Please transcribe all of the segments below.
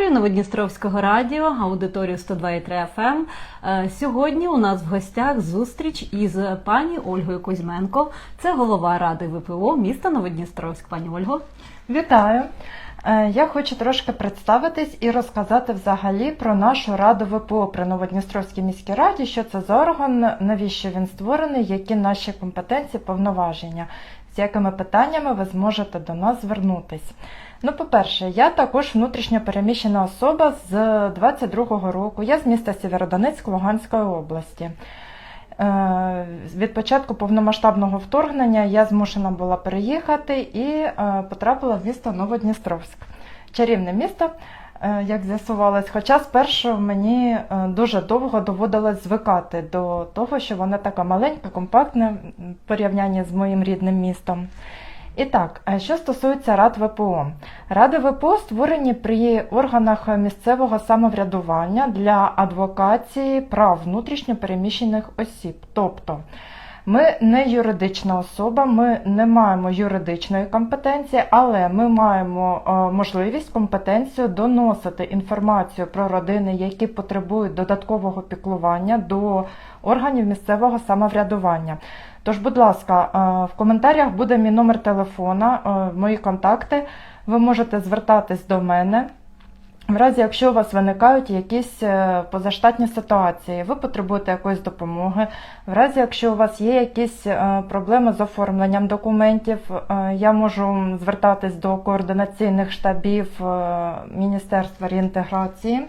Новодністровського радіо, аудиторію 102,3 FM. Е, Сьогодні у нас в гостях зустріч із пані Ольгою Кузьменко. Це голова ради ВПО міста Новодністровськ. Пані Ольго. Вітаю! Е, Я хочу трошки представитись і розказати взагалі про нашу раду ВПО при Новодністровській міській раді, що це за орган, навіщо він створений, які наші компетенції, повноваження, з якими питаннями ви зможете до нас звернутись. Ну, по-перше, я також внутрішньо переміщена особа з 22-го року. Я з міста Сєвєродонецьк Луганської області. Е, Від початку повномасштабного вторгнення я змушена була переїхати і е, потрапила в місто Новодністровськ. Чарівне місто, як з'ясувалось, хоча спершу мені е, дуже довго доводилось звикати до того, що вона така маленька, компактна в порівнянні з моїм рідним містом. І так, е, що стосується рад ВПО. Ради ВПО створені при органах місцевого самоврядування для адвокації прав внутрішньо переміщених осіб. Тобто ми не юридична особа, ми не маємо юридичної компетенції, але ми маємо е, можливість компетенцію доносити інформацію про родини, які потребують додаткового піклування до органів місцевого самоврядування. Тож, будь ласка, е, в коментарях буде мій номер телефона, е, мої контакти. Ви можете звертатись до мене. В разі, якщо у вас виникають якісь е, позаштатні ситуації, ви потребуєте якоїсь допомоги. В разі, якщо у вас є якісь е, проблеми з оформленням документів, е, я можу звертатись до координаційних штабів Міністерства реінтеграції.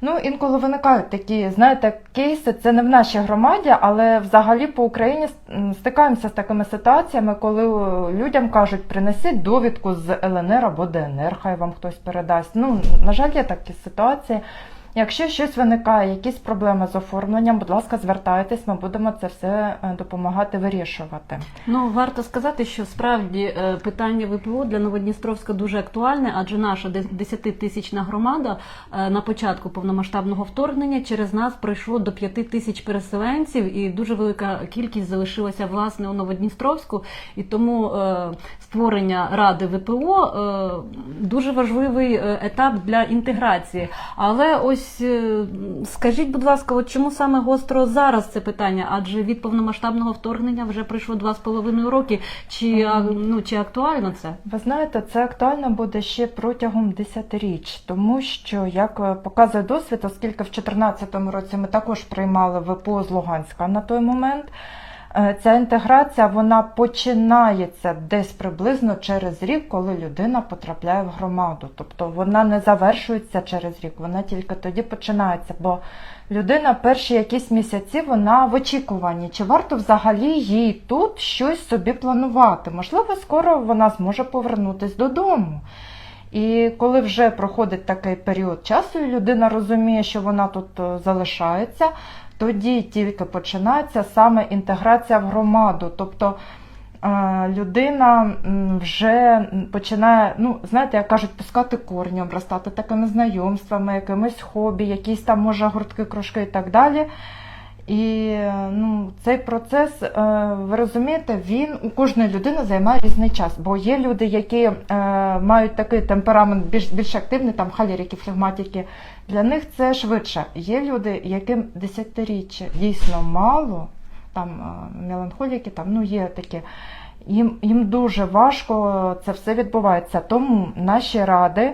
Ну, інколи виникають такі, знаєте, кейси, це не в нашій громаді, але взагалі по Україні стикаємося з такими ситуаціями, коли е, людям кажуть, принесіть довідку з ЛНР або ДНР, хай вам хтось передасть. Ну, на жаль, є такі ситуації. Якщо щось виникає, якісь проблеми з оформленням, будь ласка, звертайтесь, ми будемо це все е, допомагати вирішувати. Ну варто сказати, що справді е, питання ВПО для Новодністровська дуже актуальне, адже наша 10-тисячна громада е, на початку повномасштабного вторгнення через нас прийшло до 5 тисяч переселенців, і дуже велика кількість залишилася власне у Новодністровську. І тому створення ради ВПО дуже важливий етап для інтеграції. Але ось е, скажіть, будь ласка, от чому саме гостро зараз це питання? Адже від повномасштабного вторгнення вже пройшло два з половиною роки. Чи, ну, чи актуально це? Ви знаєте, це актуально буде ще протягом десятиріч, тому що, як е, показує досвід, оскільки в 2014 році ми також приймали ВПО з Луганська на той момент. Е, Ця інтеграція вона починається десь приблизно через рік, коли людина потрапляє в громаду. Тобто вона не завершується через рік, вона тільки тоді починається. Бо людина перші якісь місяці вона в очікуванні, чи варто взагалі їй тут щось собі планувати. Можливо, скоро вона зможе повернутися додому. І коли вже проходить такий період часу, і людина розуміє, що вона тут е, залишається, тоді тільки починається саме інтеграція в громаду. Тобто е, людина вже починає, ну, знаєте, як кажуть, пускати корні, обростати такими знайомствами, якимись хобі, якісь там, може, гуртки, кружки і так далі. І ну, цей процес, е, ви розумієте, він у кожної людини займає різний час. Бо є люди, які е, мають такий темперамент більш, більш активний, там халерики, флегматики. Для них це швидше. Є люди, яким десятиріччя дійсно мало, там е, меланхоліки, там ну є такі. Їм, їм дуже важко це все відбувається. Тому наші ради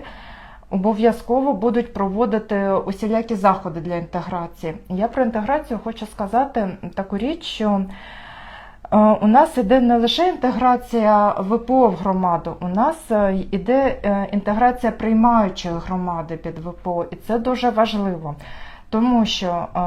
обов'язково будуть проводити усілякі заходи для інтеграції. Я про інтеграцію хочу сказати таку річ, що е, у нас іде не лише інтеграція ВПО в громаду, у нас е, іде е, інтеграція приймаючої громади під ВПО, і це дуже важливо. Тому що е,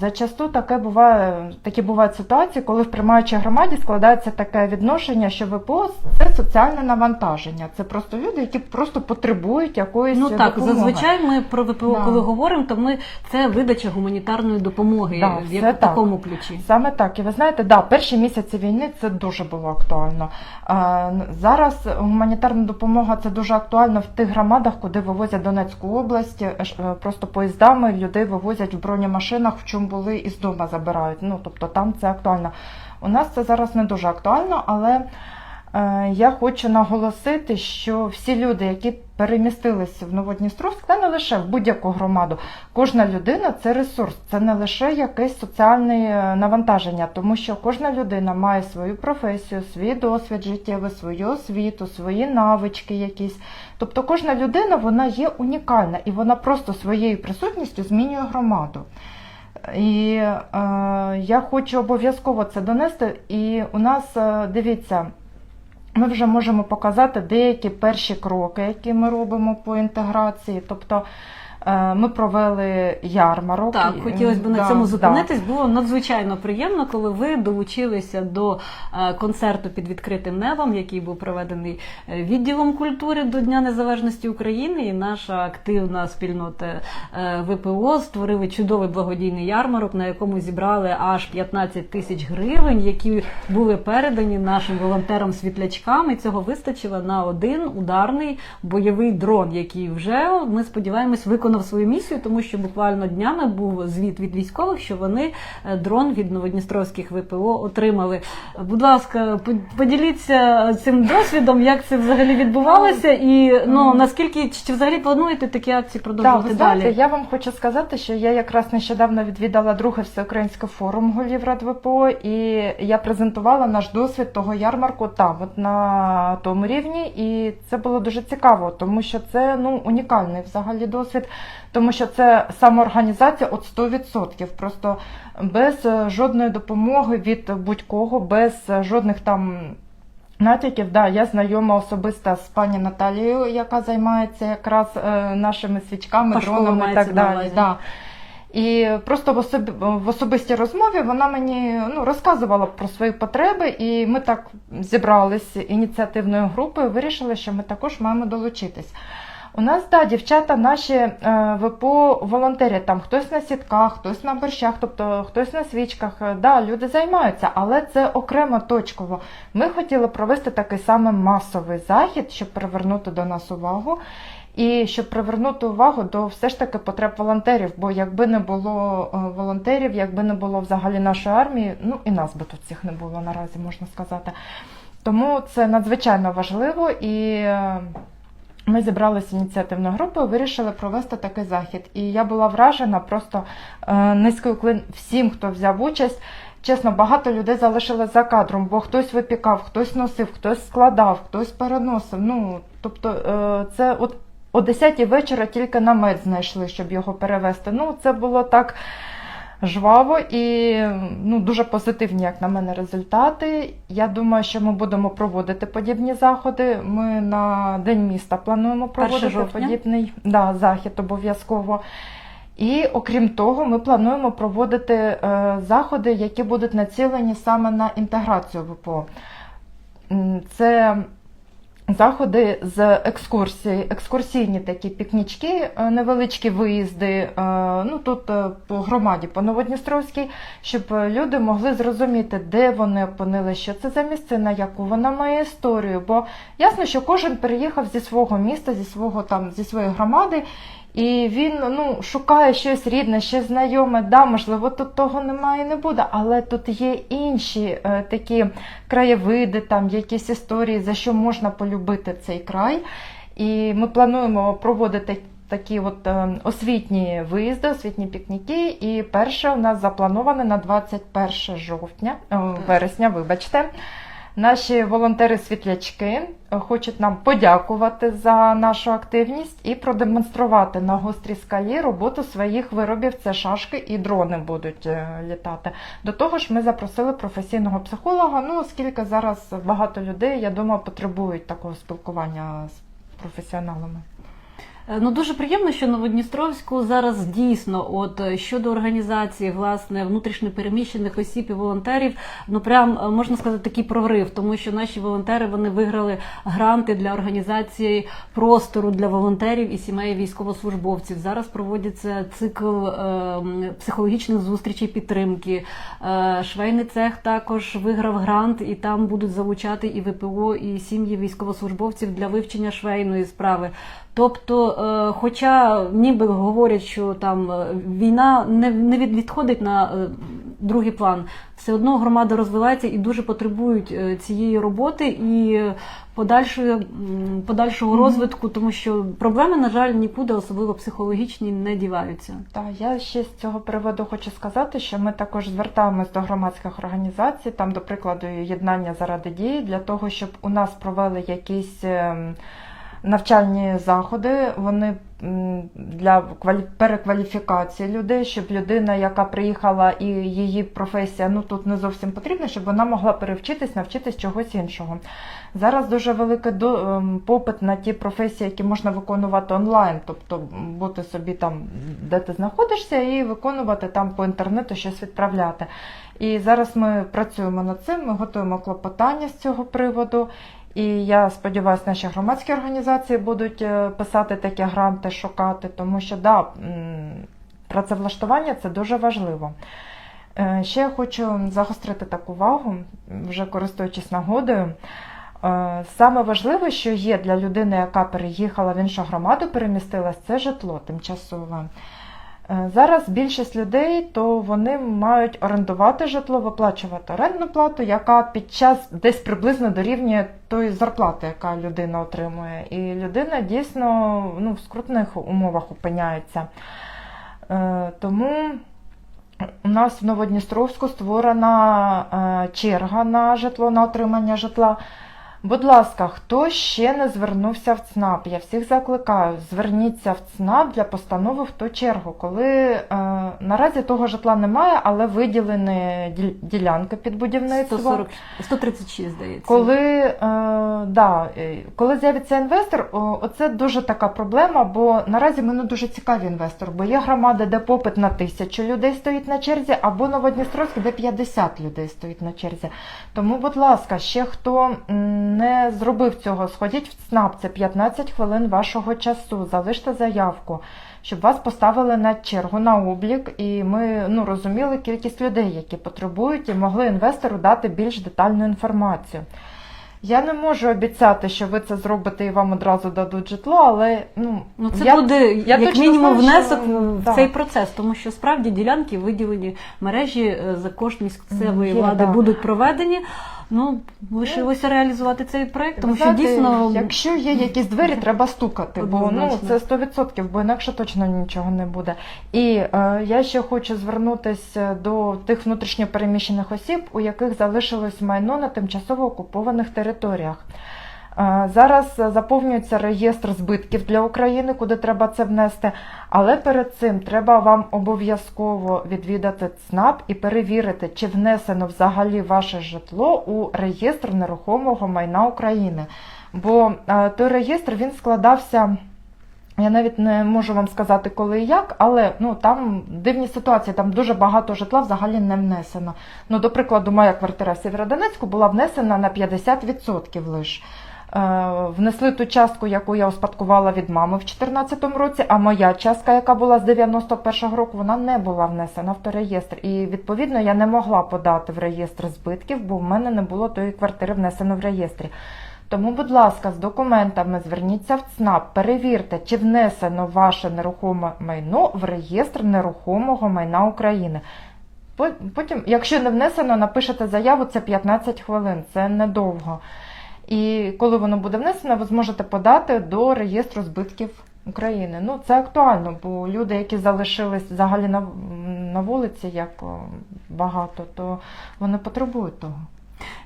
зачасту таке буває, такі бувають ситуації, коли в приймаючій громаді складається таке відношення, що ВПО це соціальне навантаження. Це просто люди, які просто потребують якоїсь Ну так, допомоги. зазвичай ми про ВПО, Да. коли говоримо, то ми це видача гуманітарної допомоги, Да, в як- так. такому ключі. Саме так. І ви знаєте, да, перші місяці війни це дуже було актуально. А, зараз гуманітарна допомога це дуже актуально в тих громадах, куди вивозять Донецьку область, е, е, просто поїздами людей вивозять в бронемашинах, в чому були і з дому забирають. Ну тобто там це актуально. У нас це зараз не дуже актуально, але. Е, я хочу наголосити, що всі люди, які перемістилися в Новодністровськ, та не лише в будь-яку громаду, кожна людина це ресурс, це не лише якесь соціальне е, навантаження, тому що кожна людина має свою професію, свій досвід життєвий, свою освіту, свої навички якісь. Тобто кожна людина вона є унікальна і вона просто своєю присутністю змінює громаду. І е, я хочу обов'язково це донести. І у нас, е, дивіться, ми вже можемо показати деякі перші кроки, які ми робимо по інтеграції. Тобто ми провели ярмарок. Так, хотілося б на да, цьому да. зупинитись. Було надзвичайно приємно, коли ви долучилися до е, концерту під відкритим небом, який був проведений е, відділом культури до Дня Незалежності України. І наша активна спільнота е, ВПО створили чудовий благодійний ярмарок, на якому зібрали аж 15 тисяч гривень, які були передані нашим волонтерам-світлячкам. І цього вистачило на один ударний бойовий дрон, який вже ми сподіваємось виконав свою місію, тому що буквально днями був звіт від військових, що вони е, дрон від новодністровських ВПО отримали. Будь ласка, по- поділіться цим досвідом, як це взагалі відбувалося, і ну наскільки чи взагалі плануєте такі акції Так, продовжувати знаєте, далі? я вам хочу сказати, що я якраз нещодавно відвідала другий всеукраїнський форум голів Рад ВПО, і я презентувала наш досвід того ярмарку там, от на тому рівні, і це було дуже цікаво, тому що це ну унікальний взагалі досвід, тому що це самоорганізація от 100%, просто без е, жодної допомоги від будь-кого, без е, жодних там. Натяків, да, я знайома особисто з пані Наталією, яка займається якраз е, нашими свічками, Пашкова дронами і так далі. Да. І просто в, особ... в особистій розмові вона мені ну, розказувала про свої потреби, і ми так зібралися ініціативною групою, вирішили, що ми також маємо долучитись. У нас, да, дівчата наші е, ВПО волонтерять, там хтось на сітках, хтось на борщах, тобто хтось на свічках. Е, Да, люди займаються, але це окремо точково. Ми хотіли провести такий самий масовий захід, щоб привернути до нас увагу. І щоб привернути увагу до все ж таки потреб волонтерів, бо якби не було е, волонтерів, якби не було взагалі нашої армії, ну і нас би тут всіх не було наразі, можна сказати. Тому це надзвичайно важливо і. Ми зібралися ініціативною групою, вирішили провести такий захід. І я була вражена просто е, низький уклін всім, хто взяв участь. Чесно, багато людей залишили за кадром, бо хтось випікав, хтось носив, хтось складав, хтось переносив. Ну, тобто, е, це от о 10 вечора тільки намет знайшли, щоб його перевезти. Ну, це було так жваво і ну, дуже позитивні, як на мене, результати. Я думаю, що ми будемо проводити подібні заходи. Ми на День міста плануємо проводити подібний да, захід обов'язково. І окрім того, ми плануємо проводити е, заходи, які будуть націлені саме на інтеграцію ВПО. Це заходи з екскурсії, екскурсійні такі пікнічки, е, невеличкі виїзди. е, Ну тут е, по громаді, по Новодністровській, щоб люди могли зрозуміти, де вони опинили, що це за місцина, яку вона має історію. Бо ясно, що кожен переїхав зі свого міста, зі свого там зі своєї громади. І він ну, шукає щось рідне, щось знайоме. Да, можливо, тут того немає і не буде, але тут є інші е, такі краєвиди, там якісь історії, за що можна полюбити цей край. І ми плануємо проводити такі от е, освітні виїзди, освітні пікніки. І перше у нас заплановане на 21 жовтня, о, вересня, вибачте. Наші волонтери-світлячки е, хочуть нам подякувати за нашу активність і продемонструвати на гострій скалі роботу своїх виробів. Це шашки і дрони будуть е, літати. До того ж, ми запросили професійного психолога. Ну, оскільки зараз багато людей, я думаю, потребують такого спілкування з професіоналами. Е, Ну дуже приємно, що Новодністровську зараз дійсно, от е, щодо організації власне внутрішньопереміщених осіб і волонтерів, ну прям е, можна сказати такий прорив, тому що наші волонтери вони виграли гранти для організації простору для волонтерів і сімей військовослужбовців. Зараз проводиться цикл е, психологічних зустрічей підтримки. Е, Швейний цех також виграв грант, і там будуть залучати і ВПО, і сім'ї військовослужбовців для вивчення швейної справи. Тобто, хоча ніби говорять, що там е, війна не, не відходить на е, другий план. Все одно громада розвивається і дуже потребують е, цієї роботи і подальшого Мгм. розвитку, тому що проблеми, на жаль, нікуди, особливо психологічні, не діваються. Так, я ще з цього приводу хочу сказати, що ми також звертаємось до громадських організацій, там, до прикладу, єднання заради дії, для того, щоб у нас провели якісь ем, навчальні заходи. Вони для перекваліфікації людей, щоб людина, яка приїхала і її професія ну тут не зовсім потрібна, щоб вона могла перевчитись, навчитись чогось іншого. Зараз дуже великий ем, попит на ті професії, які можна виконувати онлайн, тобто бути собі там, де ти знаходишся, і виконувати там по інтернету щось відправляти. І зараз ми працюємо над цим, ми готуємо клопотання з цього приводу. І я сподіваюся, наші громадські організації будуть е, писати такі гранти, шукати, тому що да, працевлаштування це дуже важливо. Е, Ще я хочу загострити таку увагу, вже користуючись нагодою. Е, Саме важливе, що є для людини, яка переїхала в іншу громаду, перемістилась, це житло тимчасове. Е, Зараз більшість людей то вони мають орендувати житло, виплачувати орендну плату, яка під час десь приблизно дорівнює тої зарплати, яка людина отримує. І людина дійсно ну, в скрутних умовах опиняється. Е, Тому у нас в Новодністровську створена е, черга на житло, на отримання житла. Будь ласка, хто ще не звернувся в ЦНАП? Я всіх закликаю, зверніться в ЦНАП для постанови в ту чергу, коли е, наразі того житла немає, але виділені діл- ділянки під будівництво. 140, 136, здається. Коли, е, да, е, коли з'явиться інвестор, оце дуже така проблема, бо наразі ми не дуже цікаві інвестор, бо є громади, де попит на тисячу людей стоїть на черзі, або Новодністровськ, де 50 людей стоїть на черзі. Тому, будь ласка, ще хто не зробив цього, сходіть в ЦНАП, це 15 хвилин вашого часу, залиште заявку. Щоб вас поставили на чергу на облік, і ми ну, розуміли кількість людей, які потребують, і могли інвестору дати більш детальну інформацію. Я не можу обіцяти, що ви це зробите і вам одразу дадуть житло, але ну, Ну, це я, буде я як мінімум знаю, внесок що- в да. цей процес, тому що справді ділянки виділені мережі е, за кошт місцевої Є, влади да. будуть проведені. Ну лишилося реалізувати цей проект, тому що знаєте, дійсно якщо є якісь двері, треба стукати, бо ну, Однозначно. це 100%, бо інакше точно нічого не буде. І е, я ще хочу звернутися до тих внутрішньопереміщених осіб, у яких залишилось майно на тимчасово окупованих територіях. Зараз заповнюється реєстр збитків для України, куди треба це внести. Але перед цим треба вам обов'язково відвідати ЦНАП і перевірити, чи внесено взагалі ваше житло у реєстр нерухомого майна України. Бо той реєстр він складався. Я навіть не можу вам сказати, коли і як, але ну там дивні ситуації, там дуже багато житла взагалі не внесено. Ну, до прикладу, моя квартира в Сєвєродонецьку була внесена на 50% лише. Е, Внесли ту частку, яку я успадкувала від мами в 2014 році, а моя частка, яка була з 91-го року, вона не була внесена в той реєстр. І відповідно я не могла подати в реєстр збитків, бо в мене не було тої квартири внесено в реєстрі. Тому, будь ласка, з документами зверніться в ЦНАП, перевірте, чи внесено ваше нерухоме майно в реєстр нерухомого майна України. Потім, якщо не внесено, напишете заяву, це 15 хвилин, це недовго. І коли воно буде внесено, ви зможете подати до реєстру збитків України. Ну, це актуально, бо люди, які залишились взагалі на, на вулиці, як багато, то вони потребують того.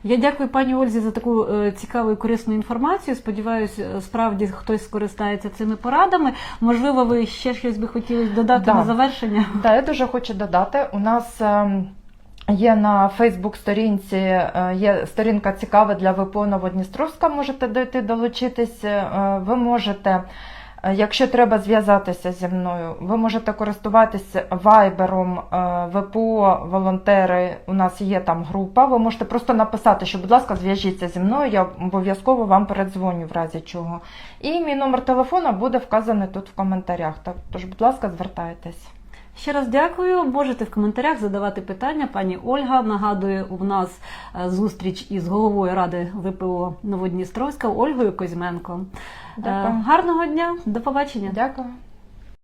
Я дякую пані Ользі за таку е, цікаву і корисну інформацію. Сподіваюся, справді хтось скористається цими порадами. Можливо, ви ще щось би хотіли додати Да. на завершення. Так, я дуже хочу додати. У нас ем, є на Фейсбук-сторінці е, є сторінка цікава для ВПО Новодністровська. Можете дойти долучитись. Е, Ви можете. е, Якщо треба зв'язатися зі мною, ви можете користуватися вайбером е, ВПО волонтери. У нас є там група. Ви можете просто написати, що, будь ласка, зв'яжіться зі мною. Я обов'язково вам передзвоню в разі чого. І мій номер телефона буде вказаний тут в коментарях. Тож, будь ласка, звертайтесь. Ще раз дякую. Можете в коментарях задавати питання. Пані Ольга нагадує, у нас е, зустріч із головою ради ВПО Новодністровська Ольгою Козьменко. Е, Дякую. Гарного дня, до побачення. Дякую.